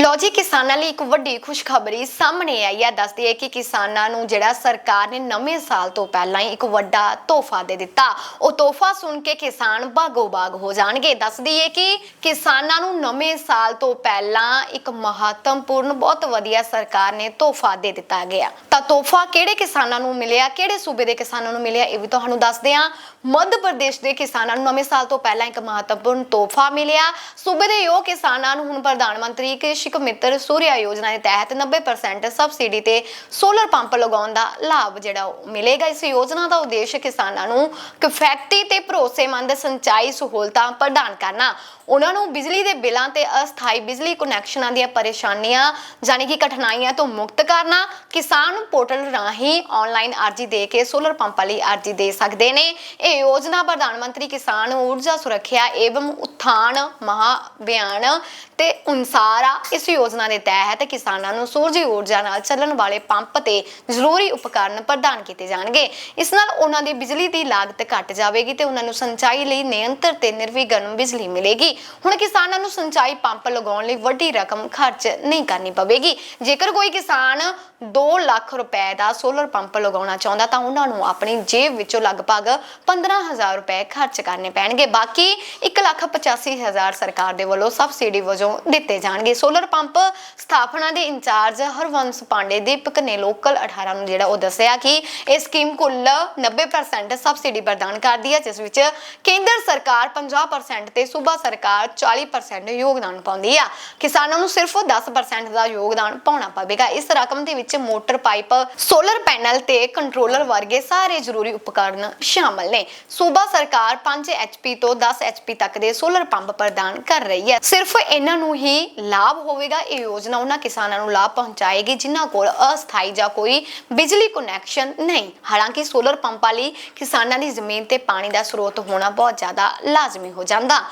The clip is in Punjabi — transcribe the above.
ਲੋ ਜੀ, ਕਿਸਾਨਾਂ ਲਈ ਇੱਕ ਵੱਡੀ ਖੁਸ਼ਖਬਰੀ ਸਾਹਮਣੇ ਆਈ ਹੈ। ਦੱਸਦੀ ਹੈ ਕਿ ਕਿਸਾਨਾਂ ਨੂੰ ਜਿਹੜਾ ਸਰਕਾਰ ਨੇ ਨਵੇਂ ਸਾਲ ਤੋਂ ਪਹਿਲਾਂ ਹੀ ਇੱਕ ਵੱਡਾ ਤੋਹਫਾ ਦੇ ਦਿੱਤਾ। ਉਹ ਤੋਹਫਾ ਸੁਣ ਕੇ ਕਿਸਾਨ ਬਾਗੋ ਬਾਗ ਹੋ ਜਾਣਗੇ। ਦੱਸਦੀ ਹੈ ਕਿ ਕਿਸਾਨਾਂ ਨੂੰ ਨਵੇਂ ਸਾਲ ਤੋਂ ਪਹਿਲਾਂ ਇੱਕ ਮਹੱਤਵਪੂਰਨ, ਬਹੁਤ ਵਧੀਆ ਸਰਕਾਰ ਨੇ ਤੋਹਫਾ ਦੇ ਦਿੱਤਾ ਗਿਆ। ਤਾਂ ਤੋਹਫਾ ਕਿਹੜੇ ਕਿਸਾਨਾਂ ਨੂੰ ਮਿਲਿਆ, ਕਿਹੜੇ ਸੂਬੇ ਦੇ ਕਿਸਾਨਾਂ ਨੂੰ ਮਿਲਿਆ, ਇਹ ਵੀ ਤੁਹਾਨੂੰ ਦੱਸਦੇ ਹਾਂ ਮੱਧ ਪ੍ਰਦੇਸ਼ ਦੇ ਕਿਸਾਨਾਂ ਨੂੰ ਨਵੇਂ ਸਾਲ ਤੋਂ ਪਹਿਲਾਂ ਇੱਕ ਮਹੱਤਵਪੂਰਨ ਤੋਹਫਾ ਮਿਲਿਆ। ਸੂਬੇ ਦੇ ਯੋਗ ਕਿਸਾਨਾਂ ਨੂੰ ਹੁਣ ਪ੍ਰਧਾਨ ਮੰਤਰੀ ਕ੍ਰਿਸ਼ਕ ਮਿੱਤਰ ਸੂਰਿਆ ਯੋਜਨਾ ਦੇ ਤਹਿਤ 90% ਸਬਸਿਡੀ ਤੇ ਸੋਲਰ ਪੰਪ ਲਗਾਉਣ ਦਾ ਲਾਭ ਜਿਹੜਾ ਮਿਲੇਗਾ। ਇਸ ਯੋਜਨਾ ਦਾ ਉਦੇਸ਼ ਕਿਸਾਨਾਂ ਨੂੰ ਕਿਫਾਇਤੀ ਤੇ ਭਰੋਸੇਮੰਦ ਸਿੰਚਾਈ ਸਹੂਲਤਾਂ ਪ੍ਰਦਾਨ ਕਰਨਾ। ਉਹਨਾਂ ਨੂੰ ਬਿਜਲੀ ਦੇ ਬਿੱਲਾਂ ਤੇ ਅਸਥਾਈ ਬਿਜਲੀ ਕਨੈਕਸ਼ਨਾਂ ਦੀਆਂ ਪਰੇਸ਼ਾਨੀਆਂ ਯਾਨੀ ਕਿ ਕਠਿਨਾਈਆਂ ਤੋਂ ਮੁਕਤ ਕਰਨਾ, ਕਿਸਾਨ ਪੋਰਟਲ ਰਾਹੀਂ ਆਨਲਾਈਨ ਅਰਜ਼ੀ ਦੇ ਕੇ ਸੋਲਰ ਪੰਪਾਂ ਲਈ ਅਰਜ਼ੀ ਦੇ ਸਕਦੇ ਨੇ। ਇਹ ਯੋਜਨਾ ਪ੍ਰਧਾਨ ਮੰਤਰੀ ਕਿਸਾਨ ਊਰਜਾ ਸੁਰੱਖਿਆ ਏਵਮ ਉਥਾਨ ਮਹਾ ਅਭਿਆਨ ਤੇ ਅਨੁਸਾਰਾ ਇਸ ਯੋਜਨਾ ਦੇ ਤਹਿਤ ਕਿਸਾਨਾਂ ਨੂੰ ਸੂਰਜੀ ਊਰਜਾ ਨਾਲ ਚੱਲਣ ਵਾਲੇ ਪੰਪ ਤੇ ਜ਼ਰੂਰੀ ਉਪਕਰਨ ਪ੍ਰਦਾਨ ਕੀਤੇ ਜਾਣਗੇ। ਇਸ ਨਾਲ ਉਹਨਾਂ ਦੀ ਬਿਜਲੀ ਦੀ ਲਾਗਤ ਘਟ ਜਾਵੇਗੀ ਤੇ ਉਹਨਾਂ ਨੂੰ ਸਿੰਚਾਈ ਲਈ ਨਿਯੰਤਰ ਤੇ ਨਿਰਵਿਘਨ ਬਿਜਲੀ ਮਿਲੇਗੀ। ਹੁਣ ਕਿਸਾਨਾਂ ਨੂੰ ਸਿੰਚਾਈ ਪੰਪ ਲਗਾਉਣ ਲਈ ਵੱਡੀ ਰਕਮ ਖਰਚ ਨਹੀਂ ਕਰਨੀ ਪਵੇਗੀ। ਜੇਕਰ ਕੋਈ ਕਿਸਾਨ 2 ਲੱਖ ਰੁਪਏ ਦਾ ਸੋਲਰ ਪੰਪ ਲਗਾਉਣਾ ਚਾਹੁੰਦਾ ਤਾਂ ਉਹਨਾਂ ਨੂੰ ਆਪਣੀ ਜੇਬ ਵਿੱਚੋਂ ਲਗਭਗ 15000 ਰੁਪਏ ਖਰਚ ਕਰਨੇ ਪੈਣਗੇ। ਬਾਕੀ 185000 ਸਰਕਾਰ ਦੇ ਵੱਲੋਂ ਸਬਸਿਡੀ ਵਜੋਂ ਦਿੱਤੇ ਜਾਣਗੇ। ਸੋਲਰ ਪੰਪ ਸਥਾਪਨਾ ਦੇ ਇੰਚਾਰਜ ਹਰਵੰਸ ਪਾਂਡੇ ਦੀਪਕ ਨੇ ਲੋਕਲ 18 ਨੂੰ ਜਿਹੜਾ ਉਹ ਦੱਸਿਆ ਕਿ ਇਹ ਸਕੀਮ ਕੁੱਲ 90% ਸਬਸਿਡੀ ਪ੍ਰਦਾਨ ਕਰਦੀ ਹੈ, ਜਿਸ ਵਿੱਚ ਕੇਂਦਰ ਸਰਕਾਰ 50% ਤੇ ਸੂਬਾ ਸਰਕਾਰ 40% ਯੋਗਦਾਨ ਪਾਉਂਦੀ ਆ। ਕਿਸਾਨਾਂ ਨੂੰ ਸਿਰਫ 10% ਦਾ ਯੋਗਦਾਨ ਪਾਉਣਾ ਪਵੇਗਾ। ਇਸ ਰਕਮ ਦੇ ਵਿੱਚ ਮੋਟਰ ਪਾਈਪ, ਸੋਲਰ ਪੈਨਲ ਤੇ ਕੰਟਰੋਲਰ ਵਰਗੇ ਸਾਰੇ ਜ਼ਰੂਰੀ ਉਪਕਰਨ ਸ਼ਾਮਲ ਨੇ। ਸੂਬਾ ਸਰਕਾਰ 5 HP ਤੋਂ 10 HP ਤੱਕ ਦੇ ਸੋਲਰ ਪੰਪ ਪ੍ਰਦਾਨ ਕਰ ਰਹੀ ਹੈ। ਸਿਰਫ ਇਹਨਾਂ ਨੂੰ ਹੀ ਲਾਭ ਹੋਵੇ ਹੋਵੇਗਾ। ਇਹ ਯੋਜਨਾ ਉਹਨਾਂ ਕਿਸਾਨਾਂ ਨੂੰ ਲਾਭ ਪਹੁੰਚਾਏਗੀ, ਜਿਨ੍ਹਾਂ ਕੋਲ ਅਸਥਾਈ ਜਾਂ ਕੋਈ ਬਿਜਲੀ ਕਨੈਕਸ਼ਨ ਨਹੀਂ। ਹਾਲਾਂਕਿ ਸੋਲਰ ਪੰਪਾਂ ਲਈ ਕਿਸਾਨਾਂ ਦੀ ਜ਼ਮੀਨ ਤੇ ਪਾਣੀ ਦਾ ਸਰੋਤ ਹੋਣਾ ਬਹੁਤ ਜ਼ਿਆਦਾ ਲਾਜ਼ਮੀ ਹੋ ਜਾਂਦਾ।